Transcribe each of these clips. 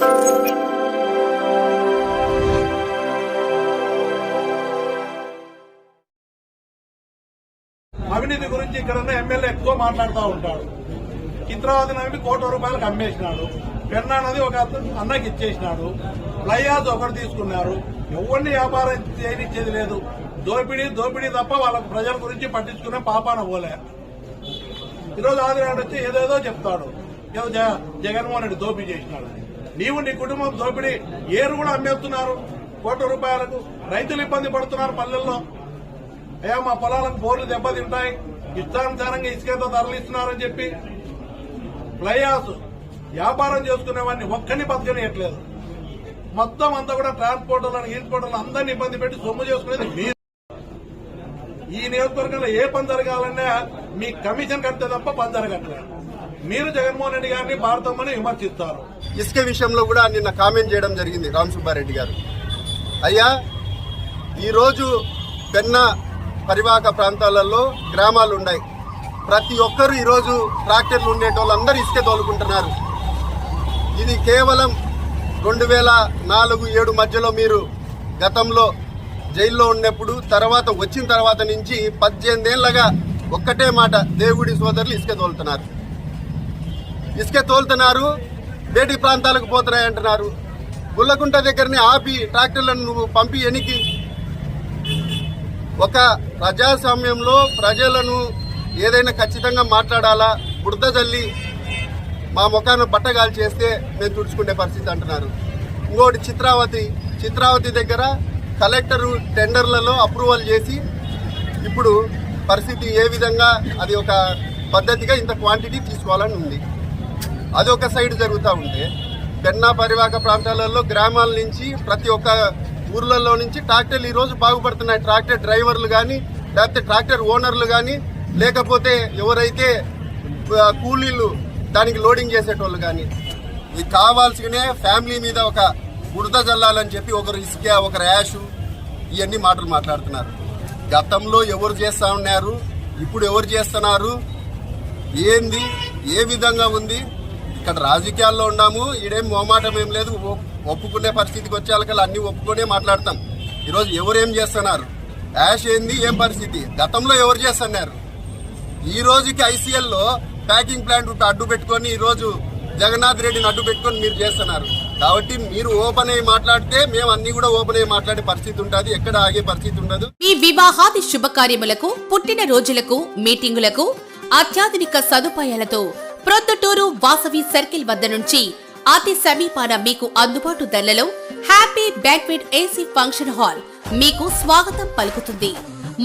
అవినీతి గురించి ఇక్కడ ఎమ్మెల్యే ఎక్కువ మాట్లాడుతూ ఉంటాడు. చిత్రావతి నవి కోటి రూపాయలకు అమ్మేసినాడు. పెన్నా నది ఒక అతను అన్నకి ఇచ్చేసినాడు. ఫ్లైయాజ్ ఒకటి తీసుకున్నారు. ఎవరిని వ్యాపారం చేయనిచ్చేది లేదు. దోపిడీ దోపిడీ తప్ప వాళ్ళ ప్రజల గురించి పట్టించుకునే పాపాన పోలే. ఈరోజు ఆదినాడు వచ్చి ఏదేదో చెప్తాడు. ఏదో జగన్మోహన్ రెడ్డి దోపిడీ చేసినాడు నీవు నీ కుటుంబం దోపిడీ ఏరు కూడా అమ్మేస్తున్నారు. కోట్ల రూపాయలకు రైతులు ఇబ్బంది పడుతున్నారు పల్లెల్లో. అయ్యా మా పొలాలకు బోర్లు దెబ్బతింటాయి. ఇష్టానుసారంగా ఇసుకతో తరలిస్తున్నారని చెప్పి ప్లయాస్ వ్యాపారం చేసుకునేవాడిని ఒక్కడిని బతకనియట్లేదు. మొత్తం అంతా కూడా ట్రాన్స్పోర్టర్లను ట్రాన్స్పోర్టర్లు అందరినీ ఇబ్బంది పెట్టి సొమ్ము చేసుకునేది మీరు. ఈ నియోజకవర్గంలో ఏ పని జరగాలన్నా మీ కమిషన్ కడితే తప్ప పని జరగట్లేదు. మీరు జగన్మోహన్ రెడ్డి గారిని భారతమ్మని విమర్శిస్తారు. ఇసుక విషయంలో కూడా నిన్న కామెంట్ చేయడం జరిగింది రామ్ సుబ్బారెడ్డి గారు. అయ్యా ఈరోజు పెన్న పరివాహక ప్రాంతాలలో గ్రామాలు ఉన్నాయి. ప్రతి ఒక్కరు ఈరోజు ట్రాక్టర్లు ఉండేటోళ్ళందరూ ఇసుక తోలుకుంటున్నారు. ఇది కేవలం రెండు వేల నాలుగు ఏడు మధ్యలో మీరు గతంలో జైల్లో ఉన్నప్పుడు తర్వాత వచ్చిన తర్వాత నుంచి పద్దెనిమిదేళ్ళగా ఒక్కటే మాట దేవుడి సోదరులు ఇసుక తోలుతున్నారు. ఇసుక తోలుతున్నారు వేటి ప్రాంతాలకు పోతున్నాయి అంటున్నారు. గుల్లకుంట దగ్గరని ఆపి ట్రాక్టర్లను నువ్వు పంపి ఎనికి. ఒక ప్రజాస్వామ్యంలో ప్రజలను ఏదైనా ఖచ్చితంగా మాట్లాడాలా? బురద జల్లి మా ముఖాన్ని బట్టగాలు చేస్తే మేము తుడుచుకునే పరిస్థితి అంటున్నారు. ఇంకోటి చిత్రావతి. చిత్రావతి దగ్గర కలెక్టరు టెండర్లలో అప్రూవల్ చేసి ఇప్పుడు పరిస్థితి ఏ విధంగా అది ఒక పద్ధతిగా ఇంత క్వాంటిటీ తీసుకోవాలని ఉంది. అదొక సైడ్ జరుగుతూ ఉంటే పెన్నా పరివాహక ప్రాంతాలలో గ్రామాల నుంచి ప్రతి ఒక్క ఊర్లలో నుంచి ట్రాక్టర్లు ఈరోజు బాగుపడుతున్నాయి. ట్రాక్టర్ డ్రైవర్లు కానీ లేకపోతే ట్రాక్టర్ ఓనర్లు కానీ లేకపోతే ఎవరైతే కూలీలు దానికి లోడింగ్ చేసేటోళ్ళు కానీ ఇది కావాల్సినే ఫ్యామిలీ మీద ఒక బురద జల్లాలని చెప్పి ఒకరు ఇసుక ఒక యాష్ ఇవన్నీ మాటలు మాట్లాడుతున్నారు. గతంలో ఎవరు చేస్తా ఉన్నారు? ఇప్పుడు ఎవరు చేస్తున్నారు? ఏంది? ఏ విధంగా ఉంది? ఇక్కడ రాజకీయాల్లో ఉన్నాము ఈడేం మోమాటం ఏం లేదు. ఒప్పుకునే పరిస్థితికి వచ్చేళ్ళకల్లా అన్ని ఒప్పుకునే మాట్లాడతాం. ఈరోజు ఎవరేం చేస్తున్నారు? యాష్ ఏంది? ఏం పరిస్థితి? గతంలో ఎవరు చేస్తున్నారు? ఈ రోజుకి ఐసీఎల్లో ప్యాకింగ్ ప్లాంట్ అడ్డు పెట్టుకొని ఈరోజు జగన్నాథ్ రెడ్డిని అడ్డు పెట్టుకొని మీరు చేస్తున్నారు. కాబట్టి మీరు ఓపెన్ అయ్యి మాట్లాడితే మేము అన్ని కూడా ఓపెన్ అయ్యి మాట్లాడే పరిస్థితి ఉంటుంది. ఎక్కడ ఆగే పరిస్థితి ఉండదు. మీ వివాహాది శుభకార్యములకు పుట్టిన రోజులకు మీటింగులకు అత్యాధునిక సదుపాయాలతో ప్రొద్దుటూరు వాసవి సర్కిల్ వద్ద నుంచి అతి సమీపాన మీకు అందుబాటు ధరలలో happy banquet AC function hall మీకు స్వాగతం పలుకుతుంది.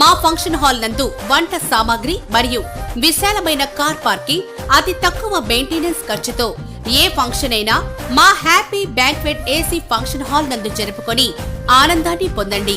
మా ఫంక్షన్ హాల్ నందు వంట సామాగ్రి మరియు విశాలమైన కార్ పార్కింగ్ అతి తక్కువ మెయింటెనెన్స్ ఖర్చుతో ఏ ఫంక్షన్ అయినా మా happy banquet AC function hall నందు జరుపుకొని ఆనందాన్ని పొందండి.